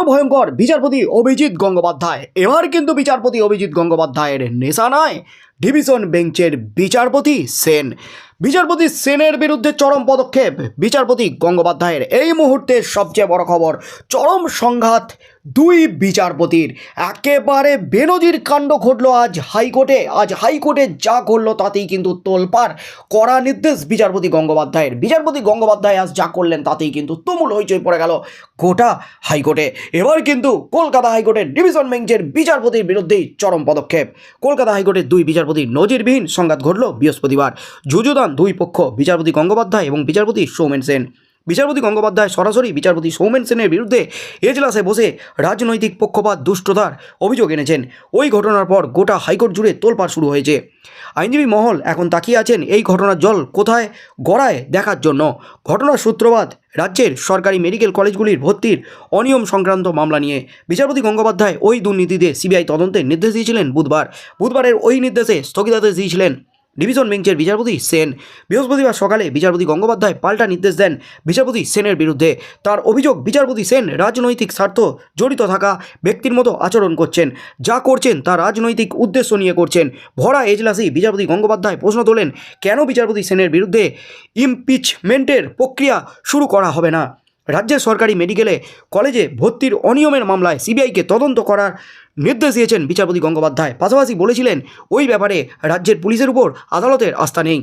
আরও ভয়ঙ্কর, বিচারপতি অভিজিৎ গঙ্গোপাধ্যায়। এবার কিন্তু বিচারপতি অভিজিৎ গঙ্গোপাধ্যায়ের নেশা নয়, ডিভিশন বেঞ্চের বিচারপতি সেন। বিচারপতি সেনের বিরুদ্ধে চরম পদক্ষেপ। বিচারপতি গঙ্গোপাধ্যায়ের এই মুহূর্তে সবচেয়ে বড় খবর, চরম সংঘাত দুই বিচারপতির। একেবারে বেনজির কাণ্ড ঘটল আজ হাইকোর্টে। আজ হাইকোর্টে যা ঘটলো তাতেই কিন্তু তোলপাড়। কড়া নির্দেশ বিচারপতি গঙ্গোপাধ্যায়ের। বিচারপতি গঙ্গোপাধ্যায় আজ যা করলেন তাতেই কিন্তু তুমুল হইচই পড়ে গেল গোটা হাইকোর্টে। এবার কিন্তু কলকাতা হাইকোর্টের ডিভিশন বেঞ্চের বিচারপতির বিরুদ্ধেই চরম পদক্ষেপ। কলকাতা হাইকোর্টের দুই বিচারপতির নজিরবিহীন সংঘাত ঘটল বৃহস্পতিবার। যুযুদান দুই পক্ষ, বিচারপতি গঙ্গোপাধ্যায় এবং বিচারপতি সৌমেন সেন। বিচারপতি গঙ্গোপাধ্যায় সরাসরি বিচারপতি সৌমেন সেনের বিরুদ্ধে এজলাসে বসে রাজনৈতিক পক্ষপাত, দুষ্টতার অভিযোগ এনেছেন। ওই ঘটনার পর গোটা হাইকোর্ট জুড়ে তোলপাড় শুরু হয়েছে। আইনজীবী মহল এখন তাকিয়ে আছেন, এই ঘটনার জল কোথায় গড়ায় দেখার জন্য। ঘটনার সূত্রপাত, রাজ্যের সরকারি মেডিকেল কলেজগুলির ভর্তির অনিয়ম সংক্রান্ত মামলা নিয়ে। বিচারপতি গঙ্গোপাধ্যায় ওই দুর্নীতিতে সিবিআই তদন্তের নির্দেশ দিয়েছিলেন বুধবার। বুধবারের ওই নির্দেশে স্থগিতাদেশ দিয়েছিলেন ডিভিশন বেঞ্চের বিচারপতি সেন বৃহস্পতিবার সকালে বিচারপতি গঙ্গোপাধ্যায় পাল্টা নির্দেশ দেন বিচারপতি সেনের বিরুদ্ধে। তার অভিযোগ, বিচারপতি সেন রাজনৈতিক স্বার্থ জড়িত থাকা ব্যক্তির মতো আচরণ করছেন। যা করছেন তা রাজনৈতিক উদ্দেশ্য নিয়ে করছেন। ভরা এজলাসেই বিচারপতি গঙ্গোপাধ্যায় প্রশ্ন তোলেন, কেন বিচারপতি সেনের বিরুদ্ধে ইমপিচমেন্টের প্রক্রিয়া শুরু করা হবে না? রাজ্যের সরকারি মেডিকেলে কলেজে ভর্তির অনিয়মের মামলায় সিবিআইকে তদন্ত করার নির্দেশ দিয়েছেন বিচারপতি গঙ্গোপাধ্যায়। পাশাপাশি বলেছিলেন, ওই ব্যাপারে রাজ্যের পুলিশের উপর আদালতের আস্থা নেই।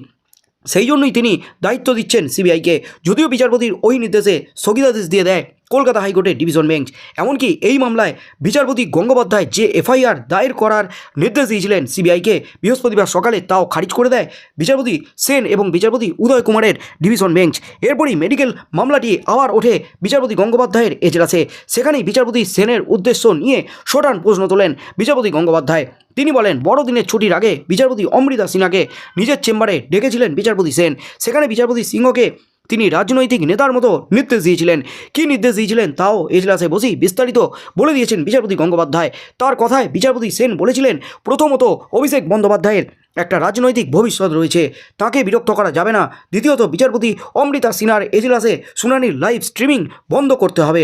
সেই জন্যই তিনি দায়িত্ব দিচ্ছেন সিবিআইকে। যদিও বিচারপতির ওই নির্দেশে স্থগিতাদেশ দিয়ে দেয়। কলকাতা হাইকোর্টের ডিভিশন বেঞ্চ। এমনকি এই মামলায় বিচারপতি গঙ্গোপাধ্যায় যে এফআইআর দায়ের করার নির্দেশ দিয়েছিলেন সিবিআইকে, বৃহস্পতিবার সকালে তাও খারিজ করে দেয় বিচারপতি সেন এবং বিচারপতি উদয় কুমারের ডিভিশন বেঞ্চ। এরপরই মেডিকেল মামলাটি আবার ওঠে বিচারপতি গঙ্গোপাধ্যায়ের এজলাসে। সেখানেই বিচারপতি সেনের উদ্দেশ্য নিয়ে সোটান প্রশ্ন তোলেন বিচারপতি গঙ্গোপাধ্যায়। তিনি বলেন, বড়দিনের ছুটির আগে বিচারপতি অমৃতা সিনহাকে নিজের চেম্বারে ডেকেছিলেন বিচারপতি সেন। সেখানে বিচারপতি সিংহকে তিনি রাজনৈতিক নেতার মতো নির্দেশ দিয়েছিলেন। কী নির্দেশ দিয়েছিলেন তাও এজলাসে বসেই বিস্তারিত বলে দিয়েছেন বিচারপতি গঙ্গোপাধ্যায়। তার কথায় বিচারপতি সেন বলেছিলেন, প্রথমত অভিষেক বন্দ্যোপাধ্যায়ের একটা রাজনৈতিক ভবিষ্যৎ রয়েছে, তাকে বিরক্ত করা যাবে না। দ্বিতীয়ত বিচারপতি অমৃতা সিনহার এজলাসে শুনানির লাইভ স্ট্রিমিং বন্ধ করতে হবে।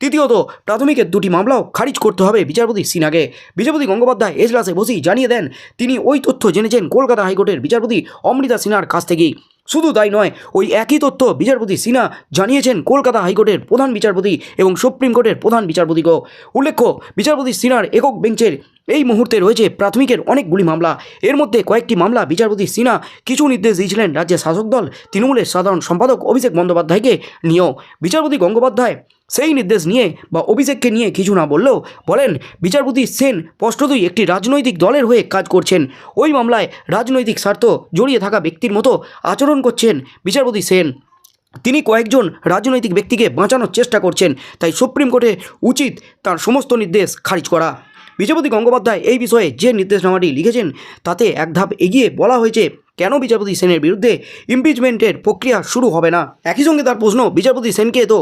তৃতীয়ত প্রাথমিকের দুটি মামলাও খারিজ করতে হবে বিচারপতি সিনহাকে। বিচারপতি গঙ্গোপাধ্যায় এজলাসে বসেই জানিয়ে দেন, তিনি ওই তথ্য জেনেছেন কলকাতা হাইকোর্টের বিচারপতি অমৃতা সিনহার কাছ থেকেই। শুধু তাই নয়, ওই একই তথ্য বিচারপতি সিনহা জানিয়েছেন কলকাতা হাইকোর্টের প্রধান বিচারপতি এবং সুপ্রিম কোর্টের প্রধান বিচারপতিকেও। উল্লেখ্য, বিচারপতি সিনহার একক বেঞ্চের এই মুহূর্তে রয়েছে প্রাথমিকের অনেকগুলি মামলা। এর মধ্যে কয়েকটি মামলা বিচারপতি সিনহা কিছু নির্দেশ দিয়েছিলেন রাজ্যের শাসক দল, তৃণমূলের সাধারণ সম্পাদক অভিষেক বন্দ্যোপাধ্যায়কে নিয়েও। বিচারপতি গঙ্গোপাধ্যায় সেই নির্দেশ নিয়ে বা অভিষেককে নিয়ে কিছু না বললেও বলেন, বিচারপতি সেন স্পষ্টতই একটি রাজনৈতিক দলের হয়ে কাজ করছেন। ওই মামলায় রাজনৈতিক স্বার্থ জড়িয়ে থাকা ব্যক্তির মতো আচরণ করছেন বিচারপতি সেন। তিনি কয়েকজন রাজনৈতিক ব্যক্তিকে বাঁচানোর চেষ্টা করছেন, তাই সুপ্রিম কোর্টে উচিত তার সমস্ত নির্দেশ খারিজ করা। বিচারপতি গঙ্গোপাধ্যায় এই বিষয়ে যে নির্দেশনামাটি লিখেছেন, তাতে এক ধাপ এগিয়ে বলা হয়েছে কেন বিচারপতি সেনের বিরুদ্ধে ইমপিচমেন্টের প্রক্রিয়া শুরু হবে না? একই সঙ্গে তার প্রশ্ন, বিচারপতি সেনকে তো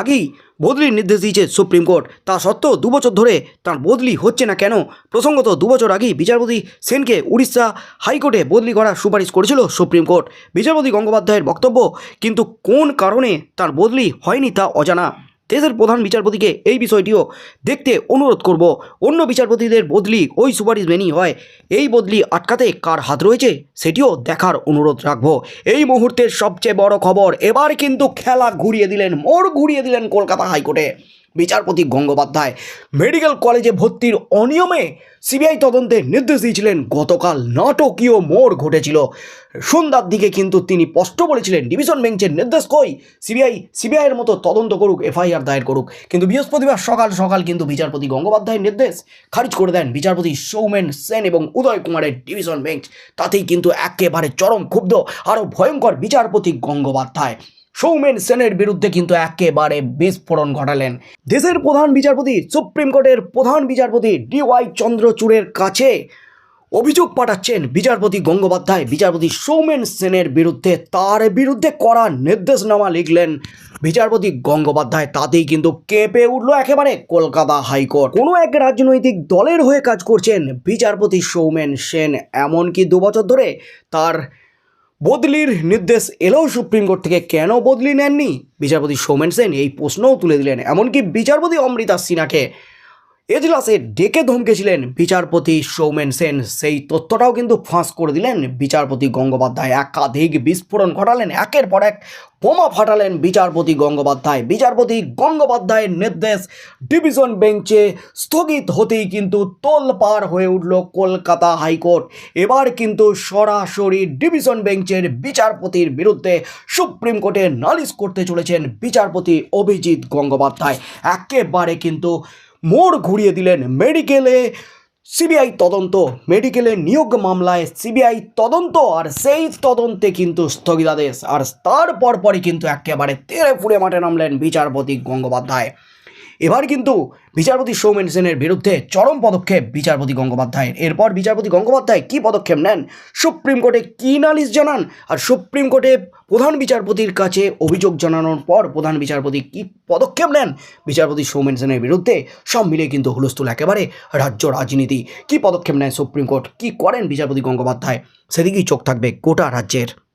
আগেই বদলির নির্দেশ দিয়েছে সুপ্রিম কোর্ট। তা সত্ত্বেও দুবছর ধরে তার বদলি হচ্ছে না কেন? প্রসঙ্গত দুবছর আগেই বিচারপতি সেনকে উড়িষ্যা হাইকোর্টে বদলি করার সুপারিশ করেছিল সুপ্রিম কোর্ট। বিচারপতি গঙ্গোপাধ্যায়ের বক্তব্য, কিন্তু কোন কারণে তার বদলি হয়নি তা অজানা। দেশের প্রধান বিচারপতিকে এই বিষয়টিও দেখতে অনুরোধ করব। অন্য বিচারপতিদের বদলি ওই সুপারিশ মেনি হয়। এই বদলি আটকাতে কার হাত রয়েছে সেটিও দেখার অনুরোধ রাখব। এই মুহূর্তের সবচেয়ে বড় খবর, এবার কিন্তু খেলা ঘুরিয়ে দিলেন, মোড় ঘুরিয়ে দিলেন কলকাতা হাইকোর্টে। বিচারপতি গঙ্গোপাধ্যায় মেডিকেল কলেজে ভর্তির অনিয়মে সিবিআই তদন্তের নির্দেশ দিয়েছিলেন। গতকাল নাটকীয় মোড় ঘটেছিল। সন্ধ্যার দিকে কিন্তু তিনি স্পষ্ট বলেছিলেন, ডিভিশন বেঞ্চের নির্দেশ কই সিবিআই, সিবিআইয়ের মতো তদন্ত করুক, এফআইআর দায়ের করুক। কিন্তু বৃহস্পতিবার সকাল সকাল কিন্তু বিচারপতি গঙ্গোপাধ্যায়ের নির্দেশ খারিজ করে দেন। বিচারপতি সৌমেন সেন এবং উদয় কুমারের ডিভিশন বেঞ্চ। তাতেই কিন্তু একেবারে চরম ক্ষুব্ধ, আরও ভয়ঙ্কর বিচারপতি গঙ্গোপাধ্যায়। সৌমেন সেনের বিরুদ্ধে কিন্তু একেবারে বিস্ফোরণ ঘটালেন। দেশের প্রধান বিচারপতি, সুপ্রিম কোর্টের প্রধান বিচারপতি ডিওয়াই চন্দ্রচূড়ের কাছে অভিযোগ পাঠাচ্ছেন বিচারপতি গঙ্গোপাধ্যায়। বিচারপতি সৌমেন সেনের বিরুদ্ধে তার বিরুদ্ধে করা নির্দেশনামা লিখলেন বিচারপতি গঙ্গোপাধ্যায়। তাতেই কিন্তু কেঁপে উঠল একেবারে কলকাতা হাইকোর্ট। কোনো এক রাজনৈতিক দলের হয়ে কাজ করছেন বিচারপতি সৌমেন সেন। এমনকি দু বছর ধরে তার বদলির নির্দেশ এলেও সুপ্রিম কোর্ট থেকে কেন বদলি নেননি? বিচারপতি সৌমেন সেন এই প্রশ্নও তুলে দিলেন। এমনকি বিচারপতি অমৃতা সিনহাকে এজলাসে ডেকে ধমকেছিলেন বিচারপতি সৌমেন সেন। সেই তথ্যটাও কিন্তু ফাঁস করে দিলেন বিচারপতি গঙ্গোপাধ্যায়। একাধিক বিস্ফোরণ ঘটালেন, একের পর এক বোমা ফাটালেন বিচারপতি গঙ্গোপাধ্যায়। বিচারপতি গঙ্গোপাধ্যায়ের নির্দেশ ডিভিশন বেঞ্চে স্থগিত হতেই কিন্তু তোলপাড় হয়ে উঠল কলকাতা হাইকোর্ট। এবার কিন্তু সরাসরি ডিভিশন বেঞ্চের বিচারপতির বিরুদ্ধে সুপ্রিম কোর্টে নালিশ করতে চলেছেন বিচারপতি অভিজিৎ গঙ্গোপাধ্যায়। একেবারে কিন্তু মোড় ঘুরিয়ে দিলেন মেডিকেলে সিবিআই তদন্ত। মেডিকেলে নিয়োগ মামলায় সিবিআই তদন্ত আর সেই তদন্তে কিন্তু স্থগিতাদেশ। আর তার পরপরই কিন্তু একেবারে তেড়ে ফুড়ে মাঠে নামলেন বিচারপতি গঙ্গোপাধ্যায়। এবার কিন্তু বিচারপতি সৌমেন সেনের বিরুদ্ধে চরম পদক্ষেপ বিচারপতি গঙ্গোপাধ্যায়ের। এরপর বিচারপতি গঙ্গোপাধ্যায় কী পদক্ষেপ নেন? সুপ্রিম কোর্টে কী নালিশ জানান? আর সুপ্রিম কোর্টে প্রধান বিচারপতির কাছে অভিযোগ জানানোর পর প্রধান বিচারপতি কী পদক্ষেপ নেন? বিচারপতি সৌমেন সেনের বিরুদ্ধে সব মিলিয়ে কিন্তু হুলস্থুল একেবারে রাজ্য রাজনীতি। কী পদক্ষেপ নেয় সুপ্রিম কোর্ট? কী করেন বিচারপতি গঙ্গোপাধ্যায়? সেদিকেই চোখ থাকবে গোটা রাজ্যের।